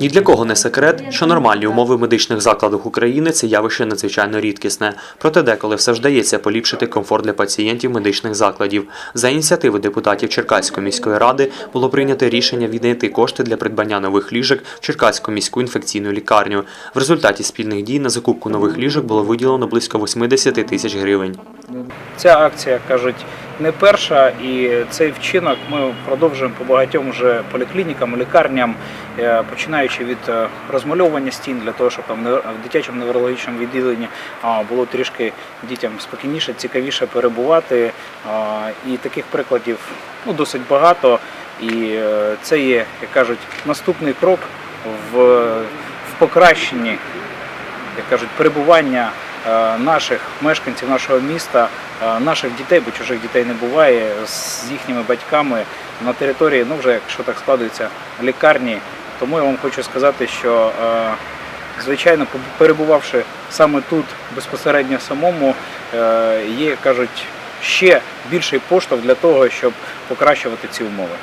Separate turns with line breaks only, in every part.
Ні для кого не секрет, що нормальні умови в медичних закладах України це явище надзвичайно рідкісне. Проте деколи все ж вдається поліпшити комфорт для пацієнтів медичних закладів. За ініціативи депутатів Черкаської міської ради було прийнято рішення віднайти кошти для придбання нових ліжок в Черкаську міську інфекційну лікарню. В результаті спільних дій на закупку нових ліжок було виділено близько 80 тисяч гривень.
Ця акція, кажуть, не перша, і цей вчинок ми продовжуємо по багатьом вже поліклінікам, лікарням, е, починаючи від е, розмальовування стін для того, щоб там в дитячому неврологічному відділенні було трішки дітям спокійніше, цікавіше перебувати. І таких прикладів ну, досить багато. І е, це є, як кажуть, наступний крок в, в покращенні як кажуть, перебування наших мешканців нашого міста, е, наших дітей, бо чужих дітей не буває, з їхніми батьками на території, ну вже якщо так складується, лікарні. Тому я вам хочу сказати, що е, звичайно, перебувавши саме тут безпосередньо самому, е, є, кажуть, ще більший поштовх для того, щоб покращувати ці умови.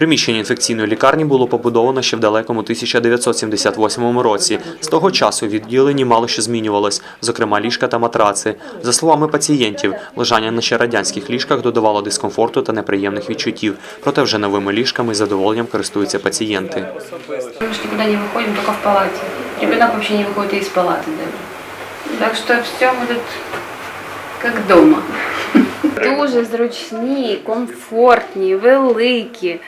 Приміщення інфекційної лікарні було побудовано ще в далекому 1978 році. З того часу відділені мало що змінювалось, зокрема ліжка та матраци. За словами пацієнтів, лежання на ще радянських ліжках додавало дискомфорту та неприємних відчуттів. Проте вже новими ліжками з задоволенням користуються пацієнти.
Мы же никуда не выходим, только в палате. Ребенок вообще не выходит и из палаты даже. Так что все мы тут как дома.
Дуже зручні, комфортні, великі,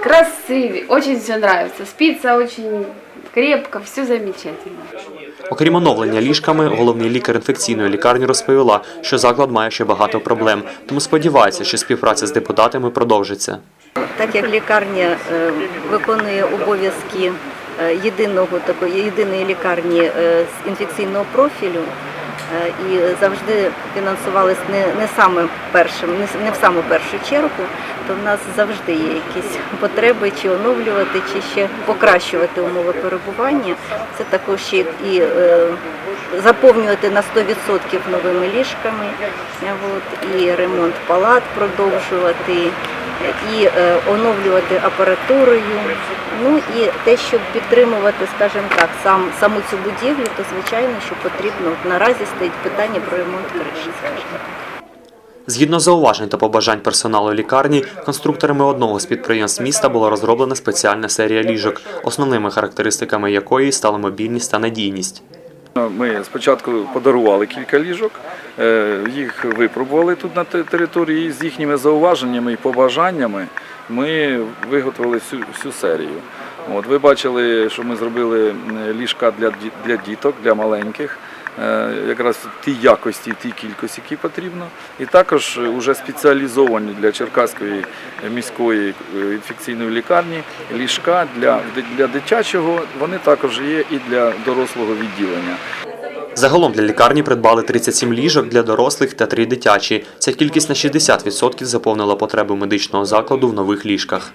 красиві. Очень все нравится. Спится очень крепко, все замечательно.
Окрім оновлення ліжками, головний лікар інфекційної лікарні розповіла, що заклад має ще багато проблем, тому сподівається, що співпраця з депутатами продовжиться.
так як лікарня е, виконує обов'язки е, єдиного такої єдиної лікарні е, з інфекційного профілю. Е, І завжди фінансувались не, не саме першим, не, в саму першу чергу, то в нас завжди є якісь потреби чи оновлювати, чи ще покращувати умови перебування. Це також ще і е, заповнювати на 100% новими ліжками, от, і ремонт палат продовжувати і е, оновлювати апаратурою. Ну і те, щоб підтримувати, скажімо так, сам саму цю будівлю, то звичайно, що потрібно наразі стоїть питання про ремонт криші.
Згідно зауважень та побажань персоналу лікарні, конструкторами одного з підприємств міста була розроблена спеціальна серія ліжок, основними характеристиками якої стали мобільність та надійність.
Ми спочатку подарували кілька ліжок, е, їх випробували тут на території і з їхніми зауваженнями і побажаннями ми виготовили всю, всю серію. От, ви бачили, що ми зробили ліжка для, для діток, для маленьких, якраз в тій якості, в тій кількості, які потрібно. І також вже спеціалізовані для Черкаської міської е, інфекційної лікарні ліжка для, для дитячого, вони також є і для дорослого відділення.
Загалом для лікарні придбали 37 ліжок для дорослих та 3 дитячі. Ця кількість на 60% заповнила потреби медичного закладу в нових ліжках.